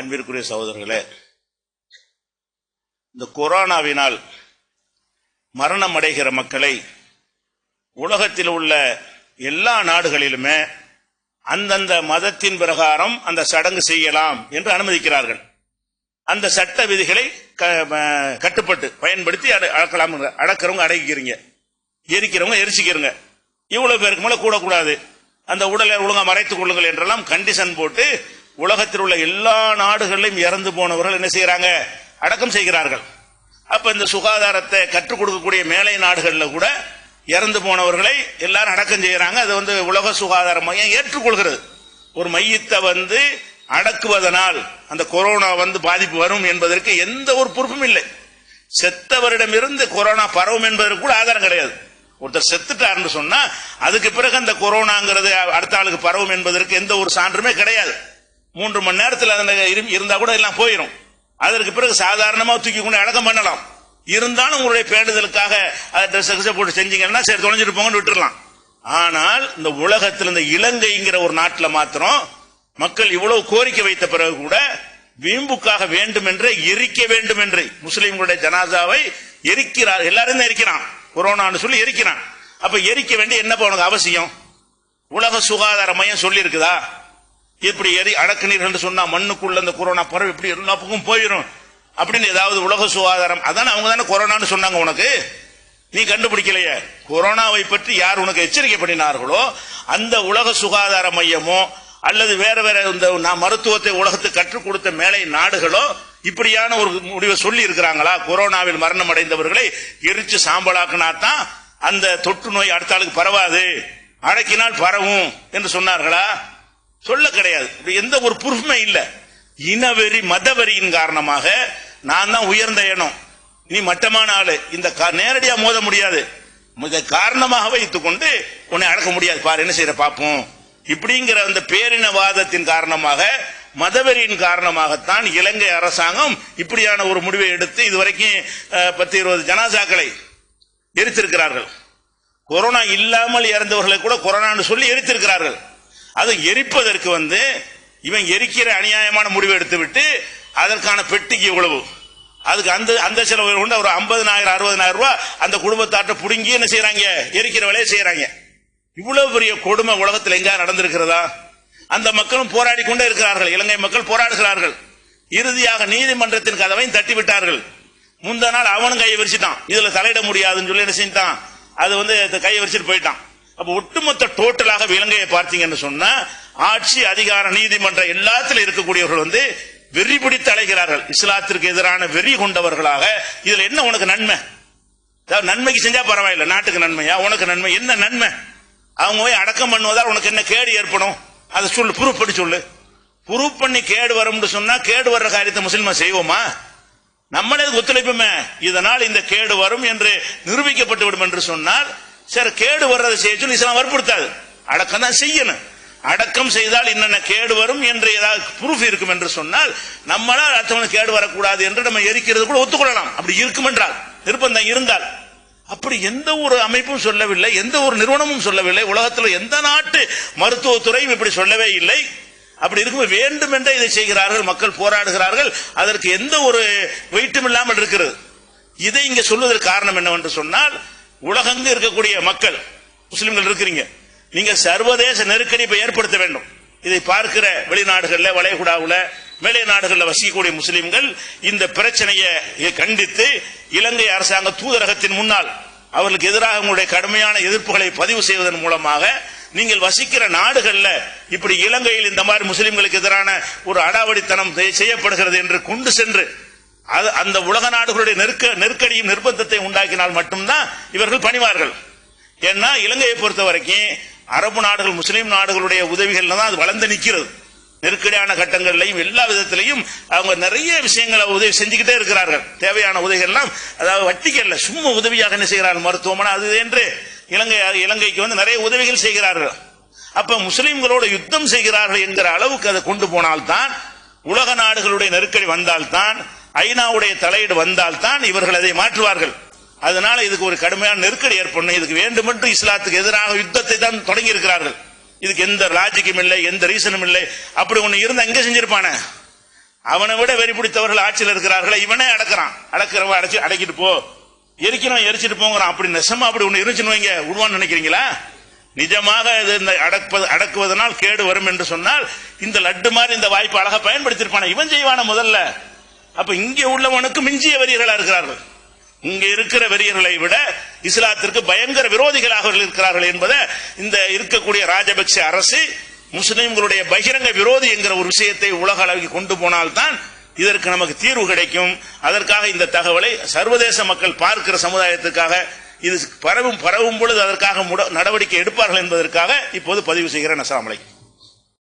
அன்பிற்குரிய சகோதரர்களே இந்த கொரோனாவினால் மரணம் அடைகிற மக்களை உலகத்தில் உள்ள எல்லா நாடுகளிலுமே அந்தந்த மதத்தின் பிரகாரம் அந்த சடங்கு செய்யலாம் என்று அனுமதிக்கிறார்கள். அந்த சட்ட விதிகளை க- கட்டுப்பட்டு பயன்படுத்தி அடக்கலாம் அடக்கிறவங்க அடக்கிக்கிறீங்க. எரிக்கிறவங்க எரிச்சிக்கிறங்க. இவ்வளவு பேருக்கு மேல கூடக்கூடாது. அந்த உடலை ஒழுங்கா மறைத்துக் கொள்ளுங்கள் என்றெல்லாம் கண்டிஷன் போட்டு உலகத்தில் உள்ள எல்லா நாடுகளிலும் இறந்து போனவர்கள் என்ன செய்யறாங்க? அடக்கம் செய்கிறார்கள். அப்ப இந்த சுகாதாரத்தை கற்றுக் கொடுக்கக்கூடிய மேலை நாடுகளில் கூட இறந்து போனவர்களை எல்லாரும் அடக்கம் செய்யறாங்க. அது வந்து உலக சுகாதார மையம் ஏற்றுக்கொள்கிறது. ஒரு மையத்தை வந்து அடக்குவதனால் அந்த கொரோனா வந்து பாதிப்பு வரும் என்பதற்கு எந்த ஒரு பொறுப்பும் இல்லை. செத்தவரிடமிருந்து கொரோனா பரவும் என்பதற்கு கூட ஆதாரம் கிடையாது. ஒருத்தர் செத்துட்டாருன்னு சொன்னா அதுக்கு பிறகு அந்த கொரோனாங்கிறது அடுத்த ஆளுக்கு பரவும் என்பதற்கு எந்த ஒரு சான்றுமே கிடையாது. மூன்று மணி நேரத்தில் அதுல இரு- இருந்தா கூட எல்லாம் போயிடும் அதற்கு பிறகு சாதாரணமா தூக்கி கொண்டு அடக்கம் பண்ணலாம். இருந்தாலும் உங்களுடைய பேண்டுதலுக்காக அதை ட்ரெஸ் போட்டு செஞ்சீங்கன்னா சரி தொலைஞ்சிட்டு போங்கன்னு விட்டுறலாம். ஆனால் இந்த உலகத்தில் இந்த இலங்கைங்கிற ஒரு நாட்டில் மாத்திரம் மக்கள் இவ்வளவு கோரிக்கை வைத்த பிறகு கூட வீம்புக்காக வேண்டும் என்று எரிக்க வேண்டும் என்று முஸ்லீம்களுடைய ஜனாதாவை எரிக்கிறார். எல்லாரும் தான் எரிக்கிறான். கொரோனான்னு சொல்லி எரிக்கிறான். அப்ப எரிக்க வேண்டிய என்ன உனக்கு அவசியம்? உலக சுகாதார மையம் சொல்லி இருக்குதா இப்படி எரி அடக்குனீர்கள் சொன்னா மண்ணுக்குள்ள இந்த கொரோனா பரவி இப்படி எல்லா பக்கம் போயிடும் அப்படின்னு ஏதாவது உலக சுகாதாரம் அதான் அவங்க தானே கொரோனான்னு சொன்னாங்க உனக்கு? நீ கண்டுபிடிக்கலையே. கொரோனாவை பற்றி யார் உனக்கு எச்சரிக்கை பண்ணினார்களோ அந்த உலக சுகாதார மையமோ அல்லது வேற வேற இந்த நான் மருத்துவத்தை உலகத்துக்கு கற்றுக் கொடுத்த மேலை நாடுகளோ இப்படியான ஒரு முடிவை சொல்லி இருக்கிறாங்களா? கொரோனாவில் மரணம் அடைந்தவர்களை எரிச்சு சாம்பலாக்குனா தான் அந்த தொற்று நோய் அடுத்த ஆளுக்கு பரவாது. அடக்கினால் பரவும் என்று சொன்னார்களா? சொல்ல கிடையாது. எந்த ஒரு புருஃபுமே இல்லை. இனவெறி மதவெறியின் காரணமாக நான் தான் உயர்ந்த இனம். நீ மட்டமான ஆளு. இந்த கா- நேரடியா மோத முடியாது. இதை காரணமாக வைத்துக் கொண்டு உன்னை அடக்க முடியாது. பாரு என்ன செய்யற பார்ப்போம் இப்படிங்கிற அந்த பேரினவாதத்தின் காரணமாக மதவெறியின் காரணமாகத்தான் இலங்கை அரசாங்கம் இப்படியான ஒரு முடிவை எடுத்து இதுவரைக்கும் பத்து இருபது ஜனாசாக்களை எரித்திருக்கிறார்கள். கொரோனா இல்லாமல் இறந்தவர்களை கூட கொரோனான்னு சொல்லி எரித்திருக்கிறார்கள். அது எரிப்பதற்கு வந்து இவன் எரிக்கிற அநியாயமான முடிவு எடுத்து விட்டு அதற்கான பெட்டிக்கு இவ்வளவு. அதுக்கு அந்த அந்த செலவு கொண்டு ஒரு ஐம்பதனாயிரம் அறுபதனாயிரம் ரூபாய் அந்த குடும்பத்தாட்ட புடுங்கி என்ன செய்யறாங்க எரிக்கிற வேலையை செய்யறாங்க இவ்வளவு பெரிய கொடுமை உலகத்தில் எங்க நடந்திருக்கிறதா? அந்த மக்களும் போராடி கொண்டே இருக்கிறார்கள். இலங்கை மக்கள் போராடுகிறார்கள். இறுதியாக நீதிமன்றத்தின் கதவையும் தட்டி விட்டார்கள். முந்த நாள் அவனும் கையை விரிச்சிட்டான். இதுல தலையிட முடியாதுன்னு சொல்லி என்ன செஞ்சான் அது வந்து கையை விரிச்சிட்டு போயிட்டான். அப்ப ஒட்டுமொத்த டோட்டலாக இலங்கையை பார்த்தீங்கன்னு சொன்னா ஆட்சி அதிகார நீதிமன்றம் எல்லாத்திலும் இருக்கக்கூடியவர்கள் வந்து வெறி பிடித்து அழைகிறார்கள் இஸ்லாத்திற்கு எதிரான வெறி கொண்டவர்களாக. இதுல என்ன உனக்கு நன்மை? நன்மைக்கு செஞ்சா பரவாயில்ல நாட்டுக்கு நன்மையா? உனக்கு நன்மை என்ன நன்மை? அவங்க போய் அடக்கம் பண்ணுவதால் உனக்கு என்ன கேடு ஏற்படும்? அதை சொல்லு ப்ரூஃப் பண்ணி சொல்லு. ப்ரூஃப் பண்ணி கேடு வரும்னு சொன்னா கேடு வர்ற காரியத்தை முஸ்லிமா செய்வோமா? நம்மளே ஒத்துழைப்புமே. இதனால் இந்த கேடு வரும் என்று நிரூபிக்கப்பட்டு விடும் என்று சொன்னால் சரி கேடு வர்றதை செய்ய சொல்லி இஸ்லாம் வற்புறுத்தாது. அடக்கம் தான் செய்யணும். அடக்கம் செய்தால் என்னென்ன கேடு வரும் என்று ஏதாவது ப்ரூஃப் இருக்கும் என்று சொன்னால் நம்மளால் அடுத்தவனுக்கு கேடு வரக்கூடாது என்று நம்ம எரிக்கிறது கூட ஒத்துக்கொள்ளலாம். அப்படி இருக்கும் என்றால் நிர்பந்தம் இருந்தால். அப்படி எந்த ஒரு அமைப்பும் சொல்லவில்லை எந்த ஒரு நிறுவனமும் சொல்லவில்லை உலகத்தில் எந்த நாட்டு மருத்துவத்துறையும் இப்படி சொல்லவே இல்லை. அப்படி இருக்கும் வேண்டும் என்றே இதை செய்கிறார்கள் மக்கள் போராடுகிறார்கள் அதற்கு எந்த ஒரு வெயிட்டும் இல்லாமல் இருக்கிறது. இதை இங்க சொல்வதற்கு காரணம் என்னவென்று சொன்னால் உலகங்க இருக்கக்கூடிய மக்கள் முஸ்லிம்கள் இருக்கிறீங்க. நீங்க சர்வதேச நெருக்கடி இப்ப ஏற்படுத்த வேண்டும். இதை பார்க்கிற வெளிநாடுகள்ல வளைகுடாவுல மேலை நாடுகளில் வசிக்கக்கூடிய முஸ்லிம்கள் இந்த பிரச்சனையை கண்டித்து இலங்கை அரசாங்க தூதரகத்தின் முன்னால் அவர்களுக்கு எதிராக உங்களுடைய கடுமையான எதிர்ப்புகளை பதிவு செய்வதன் மூலமாக நீங்கள் வசிக்கிற நாடுகள்ல இப்படி இலங்கையில் இந்த மாதிரி முஸ்லிம்களுக்கு எதிரான ஒரு அடாவடித்தனம் செய்யப்படுகிறது என்று கொண்டு சென்று அது அந்த உலக நாடுகளுடைய நெருக்க நெருக்கடியும் நிர்பந்தத்தை உண்டாக்கினால் மட்டும்தான் இவர்கள் பணிவார்கள். ஏன்னா இலங்கையை பொறுத்த வரைக்கும் அரபு நாடுகள் முஸ்லீம் நாடுகளுடைய உதவிகள்ல தான் அது வளர்ந்து நிற்கிறது. நெருக்கடியான கட்டங்கள்லையும் எல்லா விதத்திலையும் அவங்க நிறைய விஷயங்களை உதவி செஞ்சுக்கிட்டே இருக்கிறார்கள். தேவையான உதவிகள்லாம் அதாவது வட்டிக்கல்ல சும்மா உதவியாக என்ன செய்கிறார்கள் மருத்துவமனை அது என்று இலங்கை இலங்கைக்கு வந்து நிறைய உதவிகள் செய்கிறார்கள். அப்ப முஸ்லிம்களோடு யுத்தம் செய்கிறார்கள் என்கிற அளவுக்கு அதை கொண்டு போனால்தான் உலக நாடுகளுடைய நெருக்கடி வந்தால்தான் ஐநாவுடைய தலையீடு வந்தால் தான் இவர்கள் அதை மாற்றுவார்கள். அதனால இதுக்கு ஒரு கடுமையான நெருக்கடி ஏற்படணும். இதுக்கு வேண்டுமென்று இஸ்லாத்துக்கு எதிராக யுத்தத்தை தான் தொடங்கி இருக்கிறார்கள் இதுக்கு எந்த லாஜிக்கும் இல்லை எந்த ரீசனும் இல்லை. அப்படி ஒண்ணு இருந்து அங்கே செஞ்சிருப்பானே? அவனை விட வெறி பிடித்தவர்கள் ஆட்சியில் இருக்கிறார்களே இவனே அடக்கிறான். அடக்கிறவன் அடைச்சு அடக்கிட்டு போ. எரிக்கிறோம் எரிச்சிட்டு போங்கிறான். அப்படி நெசமா அப்படி ஒண்ணு இருந்துச்சுன்னு வைங்க விடுவான்னு நினைக்கிறீங்களா? நிஜமாக இது இந்த அடக்குவது அடக்குவதனால் கேடு வரும் என்று சொன்னால் இந்த லட்டு மாதிரி இந்த வாய்ப்பு அழகா பயன்படுத்தியிருப்பான. இவன் செய்வான முதல்ல. அப்ப இங்கே உள்ளவனுக்கு மிஞ்சிய வெறியர்களா இருக்கிறார்கள்? இங்க இருக்கிற வெறியர்களை விட இஸ்லாத்திற்கு பயங்கர விரோதிகளாக இருக்கிறார்கள் என்பதை இந்த இருக்கக்கூடிய ராஜபக்ச அரசு முஸ்லிம்களுடைய பகிரங்க விரோதி என்கிற ஒரு விஷயத்தை உலக அளவுக்கு கொண்டு போனால்தான் இதற்கு நமக்கு தீர்வு கிடைக்கும். அதற்காக இந்த தகவலை சர்வதேச மக்கள் பார்க்கிற சமுதாயத்துக்காக இது பரவும் பரவும் பொழுது அதற்காக முட- நடவடிக்கை எடுப்பார்கள் என்பதற்காக இப்போது பதிவு செய்கிறேன். அஸ்லாம் வலைக்கம்